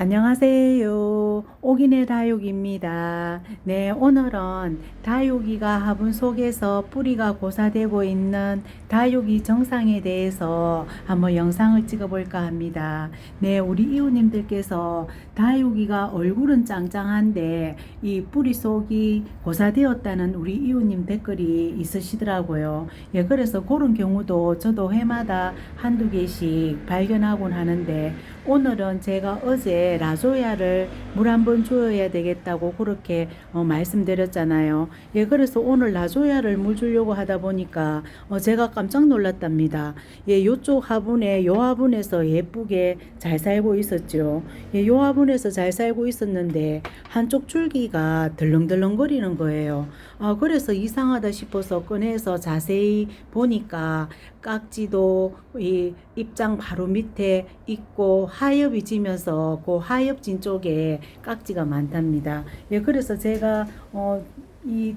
안녕하세요. 오기네 다육입니다. 네, 오늘은 다육이가 화분 속에서 뿌리가 고사되고 있는 다육이 정상에 대해서 한번 영상을 찍어볼까 합니다. 네, 우리 이웃님들께서 다육이가 얼굴은 짱짱한데 이 뿌리 속이 고사되었다는 우리 이웃님 댓글이 있으시더라고요. 예, 그래서 그런 경우도 저도 해마다 한두 개씩 발견하곤 하는데 오늘은 제가 어제 라조야를 물 한 번 줘야 되겠다고 그렇게 어, 말씀드렸잖아요. 예, 그래서 오늘 라조야를 물 주려고 하다 보니까 어, 제가 깜짝 놀랐답니다. 예, 요쪽 화분에 요 화분에서 예쁘게 잘 살고 있었죠. 예, 요 화분에서 잘 살고 있었는데 한쪽 줄기가 덜렁덜렁거리는 거예요. 아, 그래서 이상하다 싶어서 꺼내서 자세히 보니까 깍지도 이 입장 바로 밑에 있고 하엽이 지면서 그 하엽진 쪽에 깍지가 많답니다. 예, 그래서 제가 어, 이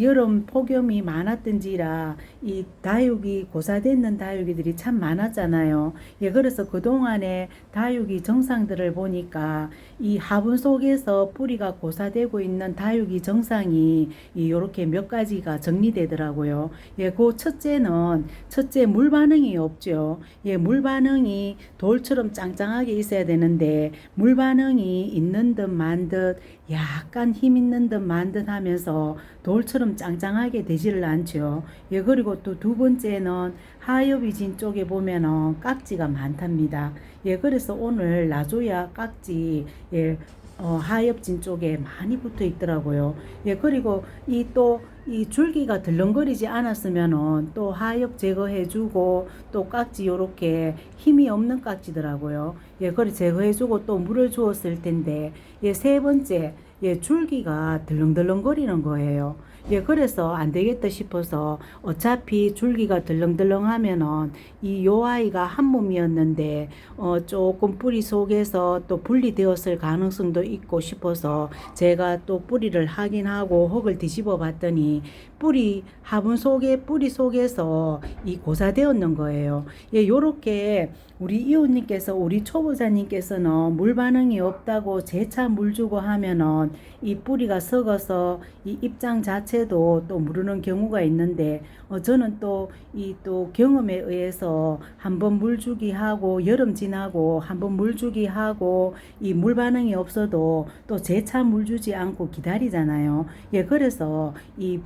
여름 폭염이 많았던지라 이 다육이 고사됐는 다육이들이 참 많았잖아요. 예, 그래서 그동안에 다육이 정상들을 보니까 이 화분 속에서 뿌리가 고사되고 있는 다육이 정상이 이 요렇게 몇 가지가 정리되더라고요. 예, 그 첫째는 첫째 물 반응이 없죠. 예, 물 반응이 돌처럼 짱짱하게 있어야 되는데 물 반응이 있는 듯 만 듯 약간 힘 있는 듯 만듯 하면서 돌처럼 짱짱하게 되지를 않죠. 예, 그리고 또 두 번째는 하엽이진 쪽에 보면은 깍지가 많답니다. 예, 그래서 오늘 나줘야 깍지, 예, 어, 하엽진 쪽에 많이 붙어 있더라고요. 예, 그리고 이또 이 줄기가 덜렁거리지 않았으면은 또 하엽 제거해주고 또 깍지 요렇게 힘이 없는 깍지더라고요. 예, 그래 제거해주고 또 물을 주었을 텐데 예, 세 번째 예, 줄기가 덜렁덜렁거리는 거예요. 예, 그래서 안 되겠다 싶어서 어차피 줄기가 덜렁덜렁 하면은 이 요 아이가 한 몸이었는데 어 조금 뿌리 속에서 또 분리되었을 가능성도 있고 싶어서 제가 또 뿌리를 확인하고 흙을 뒤집어 봤더니 뿌리 화분 속에 뿌리 속에서 이 고사되었는 거예요. 예, 요렇게 우리 이웃님께서 우리 초보자님께서는 물 반응이 없다고 재차 물 주고 하면은 이 뿌리가 썩어서 이 입장 자체 도또 무르는 경우가 있는데 어, 저는 또 이 또 경험에 의해서 한번 물 주기 하고 여름 지나고 한번 물 주기 하고 이 물 반응이 없어도 또 재차 물 주지 않고 기다리잖아요. 예, 그래서 이이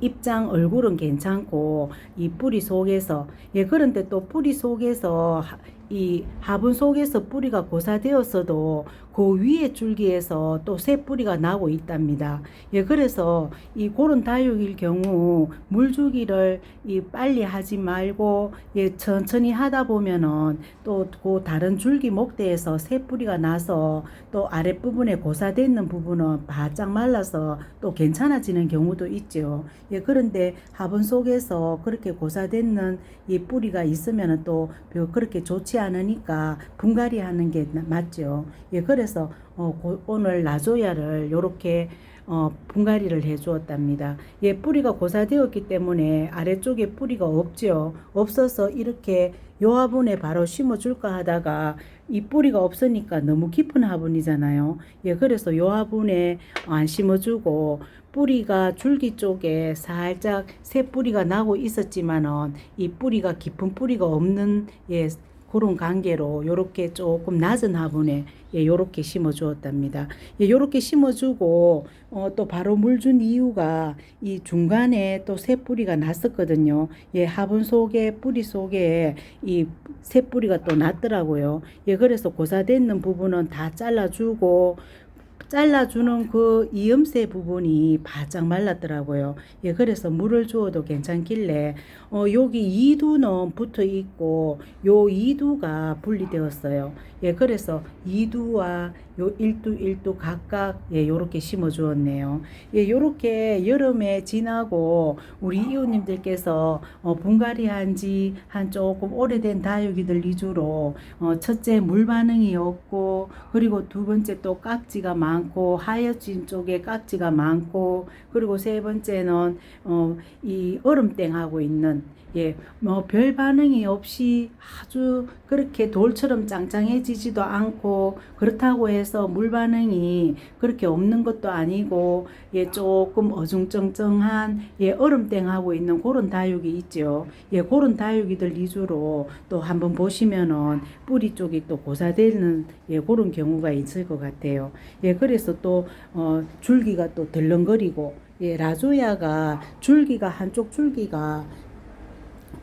입장 얼굴은 괜찮고 이 뿌리 속에서 예 그런데 또 뿌리 속에서 하- 이 화분 속에서 뿌리가 고사되었어도 그 위에 줄기에서 또 새 뿌리가 나고 있답니다. 예 그래서 이 그런 다육일 경우 물 주기를 이 빨리 하지 말고 예 천천히 하다 보면은 또 그 다른 줄기 목대에서 새 뿌리가 나서 또 아랫부분에 고사되는 부분은 바짝 말라서 또 괜찮아지는 경우도 있죠. 예, 그런데 화분 속에서 그렇게 고사되는 이 뿌리가 있으면은 또별 그렇게 좋지 않으니까 분갈이 하는 게 나- 맞죠. 예, 그래서 어, 고- 오늘 나조야를 요렇게 어, 분갈이를 해 주었답니다. 예, 뿌리가 고사되었기 때문에 아래쪽에 뿌리가 없죠. 없어서 이렇게 요 화분에 바로 심어 줄까 하다가 이 뿌리가 없으니까 너무 깊은 화분이잖아요. 예, 그래서 요 화분에 안 심어 주고 뿌리가 줄기 쪽에 살짝 새 뿌리가 나고 있었지만은 이 뿌리가 깊은 뿌리가 없는 예, 그런 관계로 요렇게 조금 낮은 화분에 예, 요렇게 심어 주었답니다. 예, 요렇게 심어 주고 어, 또 바로 물 준 이유가 이 중간에 또 새 뿌리가 났었거든요. 예, 화분 속에 뿌리 속에 이 새 뿌리가 또 났더라고요. 예, 그래서 고사되는 부분은 다 잘라 주고 잘라주는 그 이음새 부분이 바짝 말랐더라고요. 예, 그래서 물을 주어도 괜찮길래, 어, 여기 이두는 붙어 있고, 요 이두가 분리되었어요. 예, 그래서 이두와 요 일두, 일두 각각, 예, 요렇게 심어 주었네요. 예, 요렇게 여름에 지나고, 우리 이웃님들께서, 어, 분갈이 한지 한 조금 오래된 다육이들 위주로, 어, 첫째 물 반응이 없고, 그리고 두 번째 또 깍지가 많고 하여진 쪽에 깍지가 많고 그리고 세 번째는 어, 이 얼음땡 하고 있는 예, 뭐 별 반응이 없이 아주 그렇게 돌처럼 짱짱해지지도 않고 그렇다고 해서 물 반응이 그렇게 없는 것도 아니고 예, 조금 어중쩡쩡한 예, 얼음땡하고 있는 그런 다육이 있죠. 예, 그런 다육이들 위주로 또 한번 보시면은 뿌리 쪽이 또 고사되는 예, 그런 경우가 있을 것 같아요. 예, 그래서 또 어, 줄기가 또 덜렁거리고 예, 라조야가 줄기가 한쪽 줄기가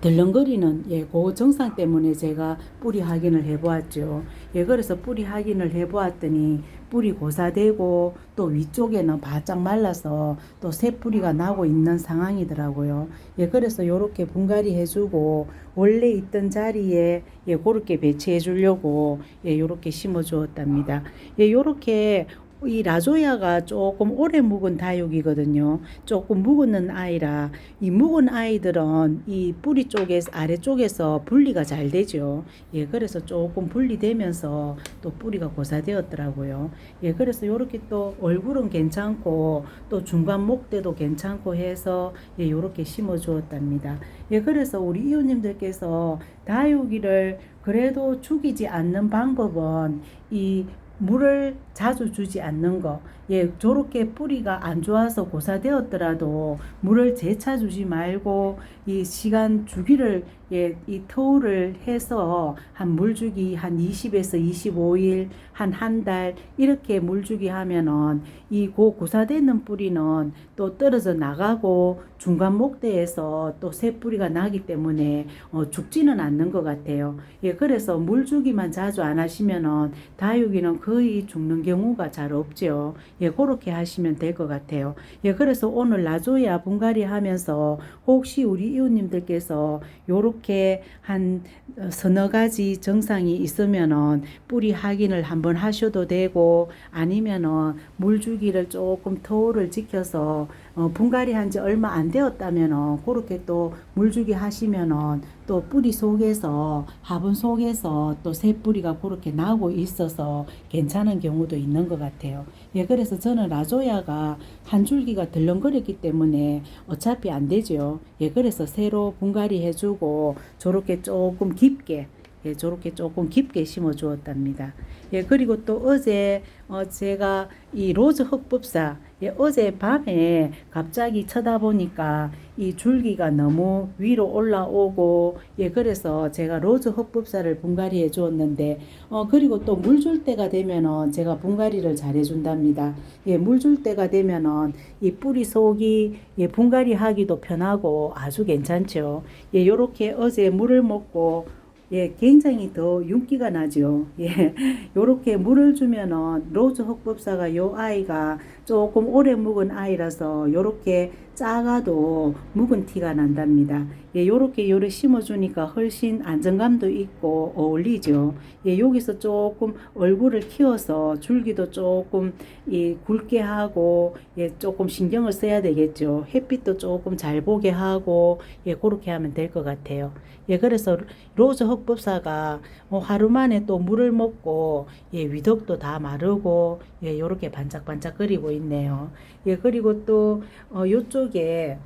덜렁거리는 예, 그 증상 때문에 제가 뿌리 확인을 해보았죠. 예, 그래서 뿌리 확인을 해보았더니 뿌리 고사되고 또 위쪽에는 바짝 말라서 또 새 뿌리가 나고 있는 상황이더라고요. 예, 그래서 요렇게 분갈이 해주고 원래 있던 자리에 예, 그렇게 배치해 주려고 예, 요렇게 심어 주었답니다. 예, 요렇게 이 라조야가 조금 오래 묵은 다육이거든요. 조금 묵은 아이라 이 묵은 아이들은 이 뿌리 쪽에서 아래쪽에서 분리가 잘 되죠. 예, 그래서 조금 분리되면서 또 뿌리가 고사되었더라고요. 예, 그래서 이렇게 또 얼굴은 괜찮고 또 중간 목대도 괜찮고 해서 예, 이렇게 심어 주었답니다. 예, 그래서 우리 이웃님들께서 다육이를 그래도 죽이지 않는 방법은 이 물을 자주 주지 않는 거. 예, 저렇게 뿌리가 안 좋아서 고사되었더라도 물을 재차 주지 말고 이 시간 주기를 예, 이 터울을 해서 한 물 주기 한 20에서 25일 한 한 달 이렇게 물 주기 하면은 이 고 고사되는 뿌리는 또 떨어져 나가고 중간 목대에서 또 새 뿌리가 나기 때문에 어, 죽지는 않는 것 같아요. 예, 그래서 물 주기만 자주 안 하시면은 다육이는 거의 죽는 경우가 잘 없죠. 예, 그렇게 하시면 될 것 같아요. 예, 그래서 오늘 나조야 분갈이 하면서 혹시 우리 이웃님들께서 요렇게 한 어, 서너 가지 증상이 있으면은 뿌리 확인을 한번 하셔도 되고 아니면은 물 주기를 조금 터울을 지켜서 어, 분갈이 한 지 얼마 안 되었다면은 그렇게 또 물 주기 하시면은 또 뿌리 속에서 화분 속에서 또 새 뿌리가 그렇게 나고 있어서 괜찮은 경우도 있는 것 같아요. 예, 그래서 저는 라조야가 한 줄기가 덜렁거렸기 때문에 어차피 안 되죠. 예, 그래서 새로 분갈이 해주고 저렇게 조금 깊게 예, 저렇게 조금 깊게 심어 주었답니다. 예, 그리고 또 어제 어, 제가 이 로즈 흑법사 예, 어제 밤에 갑자기 쳐다보니까 이 줄기가 너무 위로 올라오고 예, 그래서 제가 로즈 흑법사를 분갈이 해 주었는데 어, 그리고 또 물 줄 때가 되면은 제가 분갈이를 잘 해 준답니다. 예, 물 줄 때가 되면은 이 뿌리 속이 예, 분갈이 하기도 편하고 아주 괜찮죠. 예, 요렇게 어제 물을 먹고 예, 굉장히 더 윤기가 나죠. 예, 요렇게 물을 주면은 로즈 흑법사가 요 아이가 조금 오래 묵은 아이라서 요렇게 작아도 묵은 티가 난답니다. 예, 요렇게 요를 심어주니까 훨씬 안정감도 있고 어울리죠. 예, 여기서 조금 얼굴을 키워서 줄기도 조금 이 굵게 하고 예, 조금 신경을 써야 되겠죠. 햇빛도 조금 잘 보게 하고 예, 그렇게 하면 될 것 같아요. 예, 그래서 로즈 흑법사가 어, 하루 만에 또 물을 먹고 예, 위독도 다 마르고 예, 요렇게 반짝반짝 거리고 있네요. 예, 그리고 또 어, 요쪽에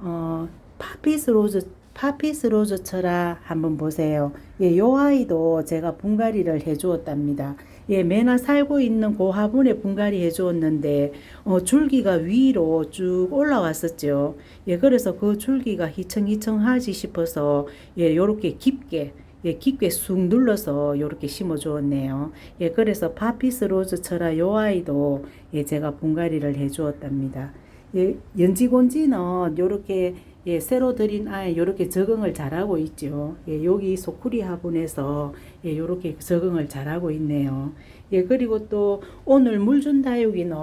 어, 파피스 로즈 파피스 로즈 철아 한번 보세요. 예, 요 아이도 제가 분갈이를 해 주었답니다. 예, 매나 살고 있는 그 화분에 분갈이 해 주었는데 어, 줄기가 위로 쭉 올라왔었죠. 예, 그래서 그 줄기가 희청희청하지 싶어서 예, 요렇게 깊게 예, 깊게 쑥 눌러서 요렇게 심어 주었네요. 예, 그래서 파피스 로즈 철아 요 아이도 예, 제가 분갈이를 해 주었답니다. 예, 연지곤지는 요렇게 예, 새로 들인 아이 요렇게 적응을 잘하고 있죠. 예, 여기 소쿠리 화분에서 예, 요렇게 적응을 잘하고 있네요. 예, 그리고 또 오늘 물 준 다육이는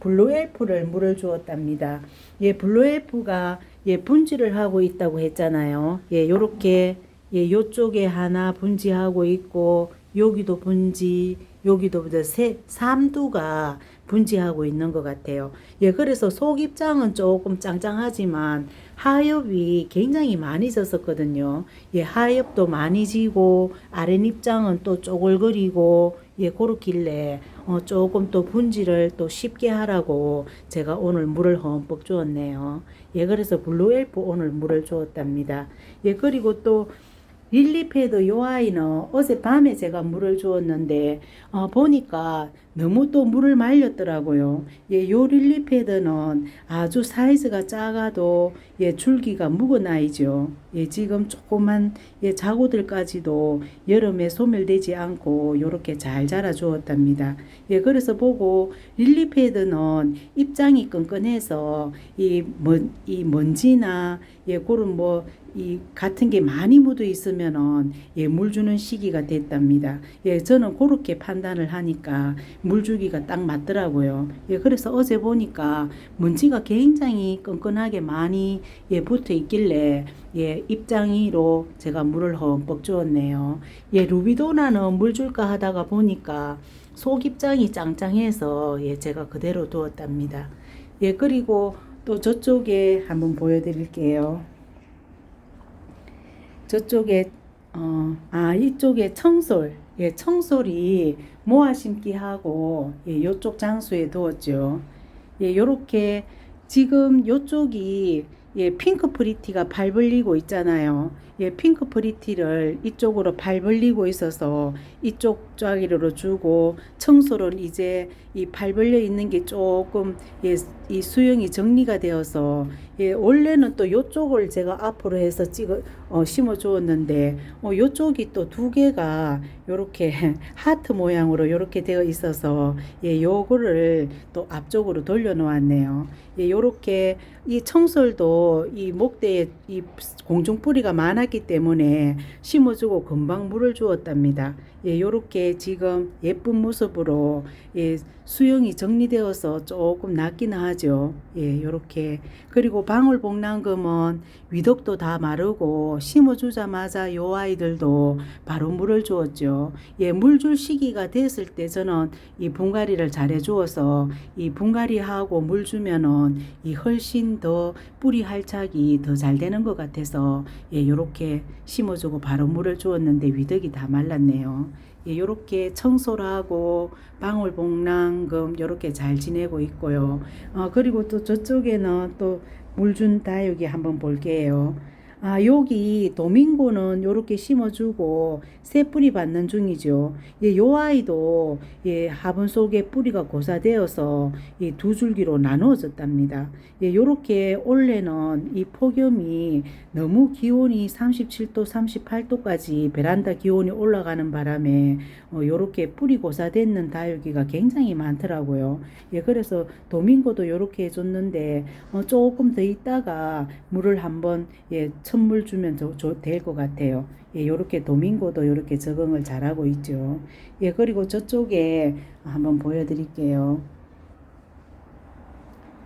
블루엘프를 물을 주었답니다. 예, 블루엘프가 예, 분지를 하고 있다고 했잖아요. 예, 요렇게 예, 요쪽에 하나 분지하고 있고 여기도 분지, 여기도 세, 삼두가 분지하고 있는 것 같아요. 예, 그래서 속 입장은 조금 짱짱하지만 하엽이 굉장히 많이 졌었거든요. 예, 하엽도 많이 지고 아랫 입장은 또 쪼글거리고 예, 그렇길래 어, 조금 또 분질을 또 쉽게 하라고 제가 오늘 물을 흠뻑 주었네요. 예, 그래서 블루 엘프 오늘 물을 주었답니다. 예, 그리고 또 릴리패드 요 아이는 어젯밤에 제가 물을 주었는데 어, 보니까 너무 또 물을 말렸더라고요. 예, 요 릴리패드는 아주 사이즈가 작아도 예, 줄기가 묵은 아이죠. 예, 지금 조그만 예, 자구들까지도 여름에 소멸되지 않고 요렇게 잘 자라 주었답니다. 예, 그래서 보고 릴리패드는 입장이 끈끈해서 이, 먼, 이 먼지나 예, 그런 뭐, 이 같은 게 많이 묻어 있으면은 예, 물 주는 시기가 됐답니다. 예, 저는 그렇게 판단을 하니까 물 주기가 딱 맞더라고요. 예, 그래서 어제 보니까 먼지가 굉장히 끈끈하게 많이 예, 붙어 있길래 예, 입장이로 제가 물을 흠뻑 주었네요. 예, 루비도나는 물 줄까 하다가 보니까 속 입장이 짱짱해서 예, 제가 그대로 두었답니다. 예, 그리고 또 저쪽에 한번 보여드릴게요. 저쪽에 어, 아 이쪽에 청솔 예 청솔이 모아 심기 하고 예 요쪽 장소에 두었죠. 예 요렇게 지금 요쪽이 예 핑크 프리티가 발 벌리고 있잖아요 예 핑크 프리티를 이쪽으로 발 벌리고 있어서 이쪽 쫙이로 주고 청솔은 이제 이 발 벌려 있는 게 조금 예 이 수영이 정리가 되어서 예 원래는 또 요쪽을 제가 앞으로 해서 찍어 어, 심어 주었는데 어, 요쪽이 또 두 개가 요렇게 하트 모양으로 요렇게 되어 있어서 예 요거를 또 앞쪽으로 돌려 놓았네요. 예 요렇게 이 청솔도 이 목대에 이 공중 뿌리가 많 았기 때문에 심어 주고 금방 물을 주었답니다. 예 요렇게 지금 예쁜 모습으로 예 수영이 정리되어서 조금 낫기는 하죠. 예 요렇게 그리고 방울복랑금은 위독도 다 마르고 심어주자마자 요 아이들도 바로 물을 주었죠. 예, 물 줄 시기가 됐을 때 저는 이 분갈이를 잘해 주어서 이 분갈이하고 물 주면은 이 훨씬 더 뿌리 할착이 더 잘 되는 것 같아서 예, 요렇게 심어주고 바로 물을 주었는데 위덕이 다 말랐네요. 예, 요렇게 청소를 하고 방울복랑금 요렇게 잘 지내고 있고요. 어, 그리고 또 저쪽에는 또 물준 다육이 한번 볼게요. 아, 여기 도밍고는 요렇게 심어주고 새 뿌리 받는 중이죠. 예, 요 아이도 예, 화분 속에 뿌리가 고사되어서 이두 줄기로 나누어졌답니다. 예, 요렇게 올해는 이 폭염이 너무 기온이 37도, 38도까지 베란다 기온이 올라가는 바람에 어, 요렇게 뿌리 고사되는 다육이가 굉장히 많더라고요. 예, 그래서 도밍고도 요렇게 해줬는데 어, 조금 더 있다가 물을 한번 예, 천물 주면 될 것 같아요. 예, 요렇게 도밍고도 요렇게 적응을 잘하고 있죠. 예, 그리고 저쪽에 한번 보여드릴게요.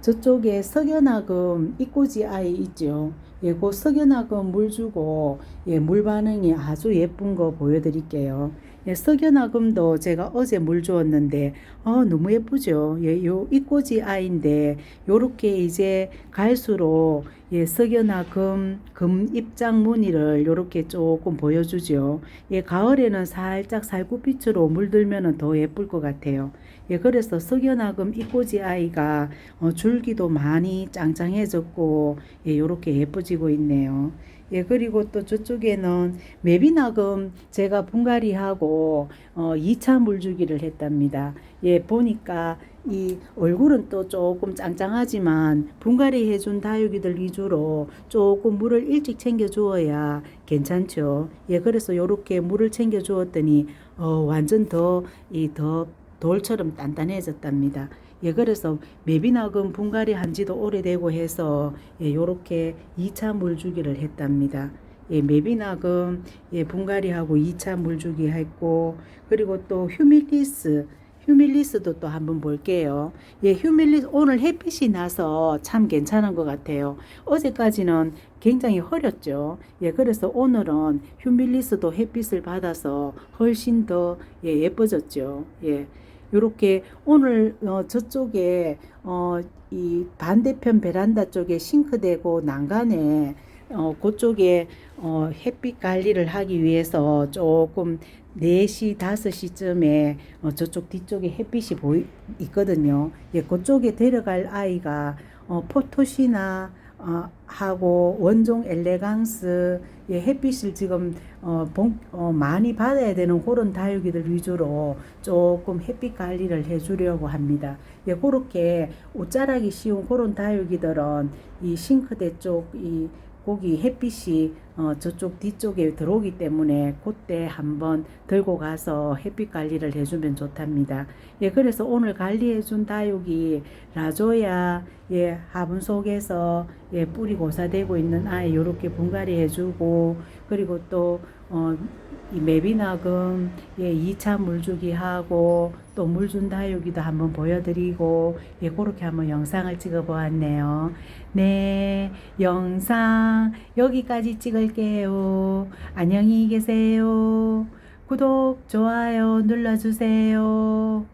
저쪽에 석연화금 이꼬지 아이 있죠. 예, 그 석연화금 물 주고 예, 물 반응이 아주 예쁜 거 보여드릴게요. 예, 석연화금도 제가 어제 물 주었는데 어, 너무 예쁘죠. 예, 요 이꼬지 아이인데 요렇게 이제 갈수록 예, 석연화금 금 입장 무늬를 요렇게 조금 보여주죠. 예, 가을에는 살짝 살구빛으로 물들면은 더 예쁠 것 같아요. 예, 그래서 석연화금 이꼬지 아이가 어, 줄기도 많이 짱짱해졌고 예, 요렇게 예뻐지고 있네요. 예, 그리고 또 저쪽에는 매비나금 제가 분갈이하고 어, 2차 물주기를 했답니다. 예, 보니까 이 얼굴은 또 조금 짱짱하지만 분갈이 해준 다육이들 위주로 조금 물을 일찍 챙겨 주어야 괜찮죠. 예, 그래서 요렇게 물을 챙겨 주었더니 어, 완전 더 이 더 돌처럼 단단해졌답니다. 예, 그래서 매비나금 분갈이 한 지도 오래되고 해서 예, 요렇게 2차 물주기를 했답니다. 예, 매비나금 예, 분갈이하고 2차 물주기 했고 그리고 또 휴밀리스 휴밀리스도 또 한번 볼게요. 예, 휴밀리스 오늘 햇빛이 나서 참 괜찮은 것 같아요. 어제까지는 굉장히 흐렸죠. 예, 그래서 오늘은 휴밀리스도 햇빛을 받아서 훨씬 더 예, 예뻐졌죠. 예. 요렇게 오늘 어, 저쪽에 어, 이 반대편 베란다 쪽에 싱크대고 난간에 어, 그쪽에 어, 햇빛 관리를 하기 위해서 조금 4시, 5시쯤에 어, 저쪽 뒤쪽에 햇빛이 보이 있거든요. 예, 그쪽에 데려갈 아이가 어, 포토시나 어, 하고 원종 엘레강스 예, 햇빛을 지금 어, 봉, 어, 많이 받아야 되는 그런 다육이들 위주로 조금 햇빛 관리를 해주려고 합니다. 예, 그렇게 옷자라기 쉬운 그런 다육이들은 이 싱크대 쪽 이 고기 햇빛이 어, 저쪽 뒤쪽에 들어오기 때문에 그때 한번 들고 가서 햇빛 관리를 해주면 좋답니다. 예, 그래서 오늘 관리해준 다육이 라조야 예, 화분 속에서 예, 뿌리 고사되고 있는 아이 요렇게 분갈이 해주고 그리고 또 어, 이 매비나금 예, 2차 물주기 하고 또 물준 다육이도 한번 보여드리고 예, 그렇게 한번 영상을 찍어 보았네요. 네, 영상 여기까지 찍 을게요. 안녕히 계세요. 구독, 좋아요 눌러주세요.